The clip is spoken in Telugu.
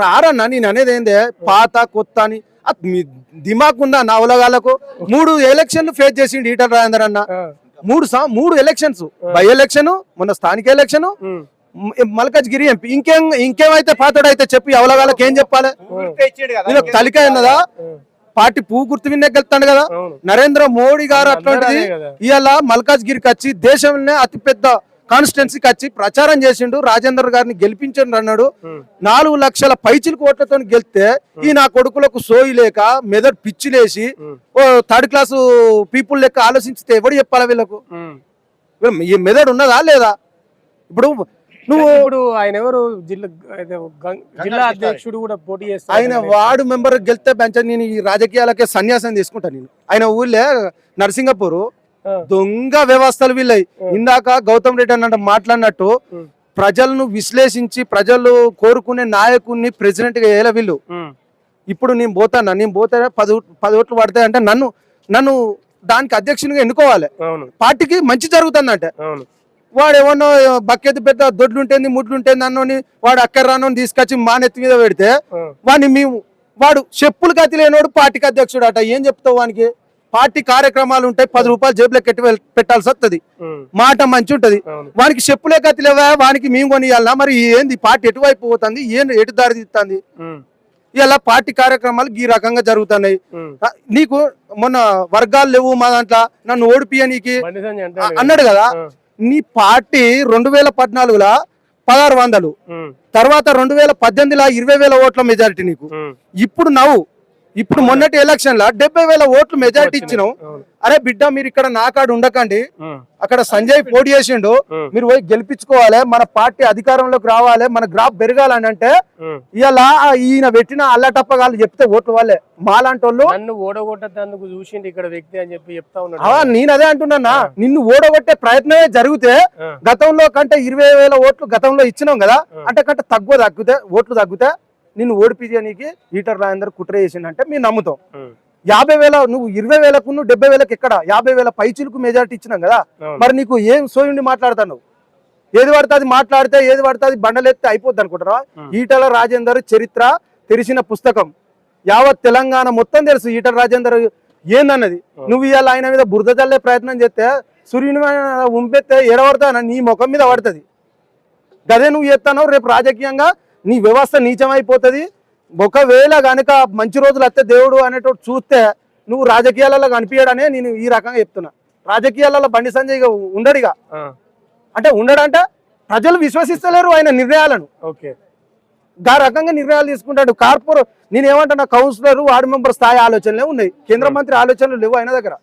రారన్నా నేను అనేది ఏందే? పాత కొత్త అని. దిమాగ్ ఉందా నా ఉలగాళ్ళకు మూడు ఎలక్షన్లు ఫేస్ చేసిండు ఈటల రాజేందర్ అన్న. మూడు సా మూడు ఎలక్షన్స్. బై ఎలక్షన్ మొన్న స్థానిక ఎలక్షన్ ఉమ్, మల్కజ్గిరి ఎంపీ. ఇంకేం ఇంకేమైతే పాతడైతే చెప్పి అవలగాళ్ళకి ఏం చెప్పాలి? వీళ్ళకి తలికాయ ఉన్నదా? పార్టీ పువ్వు గుర్తు విన్నే గెలుతాడు కదా? నరేంద్ర మోడీ గారు అట్లాంటిది. ఇవాళ మల్కాజ్గిరికి వచ్చి దేశంలోనే అతిపెద్ద కాన్స్టిట్యున్సీకి వచ్చి ప్రచారం చేసిండు రాజేందర్ గారిని గెలిపించండి అన్నాడు. నాలుగు లక్షల పైచిల కోట్లతో గెలిస్తే ఈ నా కొడుకులకు సోయి లేక మెదడు పిచ్చిలేసి థర్డ్ క్లాస్ పీపుల్ లెక్క ఆలోచించితే ఎవడు చెప్పాలా వీళ్ళకు? ఈ మెదడు ఉన్నదా లేదా? ఇప్పుడు నువ్వు ఇప్పుడు ఆయన ఎవరు? జిల్లా అధ్యక్షుడు. కూడా పోటీ చేస్తారు ఆయన వార్డు మెంబర్ గెలిస్తే బెంచ నేను ఈ రాజకీయాలకే సన్యాసం తీసుకుంటా నేను. ఆయన ఊళ్ళే నరసింగపూర్. దొంగ వ్యవస్థలు వీళ్ళయి. ఇందాక గౌతమ్ రెడ్డి అన్న మాట్లాడినట్టు ప్రజలను విశ్లేషించి ప్రజలు కోరుకునే నాయకుడిని ప్రెసిడెంట్గా వేయాలి వీళ్ళు. ఇప్పుడు నేను పోతాను? నేను పోతే పది పది ఓట్లు పడతాయి అంటే నన్ను నన్ను దానికి అధ్యక్షునిగా ఎన్నుకోవాలి. పార్టీకి మంచి జరుగుతుందంటే. అవును. వాడు ఏమన్నా బకెట్ పెద్ద దొడ్లుంటేంది ముడ్లుంటేంది అన్నోని వాడు అక్కడ రానోని తీసుకొచ్చి మా నెత్తి మీద పెడితే వాడిని మేము వాడు చెప్పులు లేనోడు పార్టీకి అధ్యక్షుడు అట ఏం చెప్తావు వానికి? పార్టీ కార్యక్రమాలు ఉంటాయి పది రూపాయలు జేబులో కట్టి పెట్టాల్సి వస్తుంది ఉమ్, మాట మంచి ఉంటది. వానికి చెప్పులే గతి లేవా వానికి మేము కొనియాలనా? మరి ఏంది? పార్టీ ఎటువైపు పోతుంది? ఏం ఎటు దారి తీస్తుంది? ఉమ్, ఇలా పార్టీ కార్యక్రమాలు ఈ రకంగా జరుగుతున్నాయి. నీకు మొన్న వర్గాలు లేవు మా దాంట్లో నన్ను ఓడిపియనీకి. అన్నాడు కదా. నీ పార్టీ రెండు వేల పద్నాలుగులా పదహారు వందలు. తర్వాత రెండు వేల పద్దెనిమిదిలా ఇరవై వేల ఓట్ల మెజారిటీ నీకు. ఇప్పుడు నవ్వు. ఇప్పుడు మొన్నటి ఎలక్షన్ లా డెబ్బై వేల ఓట్లు మెజారిటీ ఇచ్చినావు. అవును. అరే బిడ్డ మీరు ఇక్కడ నాకాడు ఉండకండి. అక్కడ సంజయ్ పోటీ చేసిండు. మీరు పోయి గెలిపించుకోవాలి. మన పార్టీ అధికారంలోకి రావాలి. మన గ్రాఫ్ పెరగాలని అంటే. ఇలా ఈయన పెట్టిన అల్లటప్పగాళ్ళు చెప్తే ఓట్లు వాళ్ళే. మాలాంటి వాళ్ళు నన్ను ఓడగొట్టేందుకు చూసిండు ఇక్కడ వ్యక్తి అని చెప్పి చెప్తా ఉన్నాడు. ఆ, నేను అదే అంటున్నా నిన్ను ఓడగొట్టే ప్రయత్నమే జరిగితే గతంలో కంటే ఇరవై వేల ఓట్లు గతంలో ఇచ్చినాం కదా. అంటే కంటే తక్కువ తగ్గితే ఓట్లు తగ్గితే నిన్ను ఓడిపించడానికి ఈటర్ రాజేందర్ కుట్ర చేసిండంటే మేము నమ్ముతాం. యాభై వేల నువ్వు ఇరవై వేలకు నువ్వు డెబ్బై వేలకు ఎక్కడ? యాభై వేల పైచులకు మెజారిటీ ఇచ్చినాం కదా? మరి నీకు ఏం సోయుండి మాట్లాడతావు ఏది పడితే అది మాట్లాడితే ఏది పడితే అది బండలెత్తే అయిపోద్ది అనుకుంటారా. ఈటల రాజేందర్ చరిత్ర తెరిచిన పుస్తకం. యావత్ తెలంగాణ మొత్తం తెలుసు ఈటల రాజేందర్ ఏందన్నది. నువ్వు ఇవాళ ఆయన మీద బురద చల్లే ప్రయత్నం చేస్తే సూర్యుని ఉంపెత్తే ఎడబడతా నీ ముఖం మీద పడుతుంది. గదే నువ్వు చేస్తానో రేపు రాజకీయంగా నీ వ్యవస్థ నీచమైపోతుంది. ఒకవేళ గనుక మంచి రోజులు వస్తే దేవుడు అనేటోడు చూస్తే నువ్వు రాజకీయాలలో కనిపించడనే నేను ఈ రకంగా చెప్తున్నా. రాజకీయాలలో బండి సంజయ్ ఉండడిగా. ఆ, అంటే ఉండడంటే ప్రజలు విశ్వసిస్తలేరు ఆయన నిర్ణయాలను. ఓకే. గా రకంగా నిర్ణయాలు తీసుకుంటాడు. కార్పొర నేను ఏమంటున్నా కౌన్సిలర్ వార్డు మెంబర్ స్థాయి ఆలోచనలే ఉన్నాయి. కేంద్ర మంత్రి ఆలోచనలు లేవు ఆయన దగ్గర.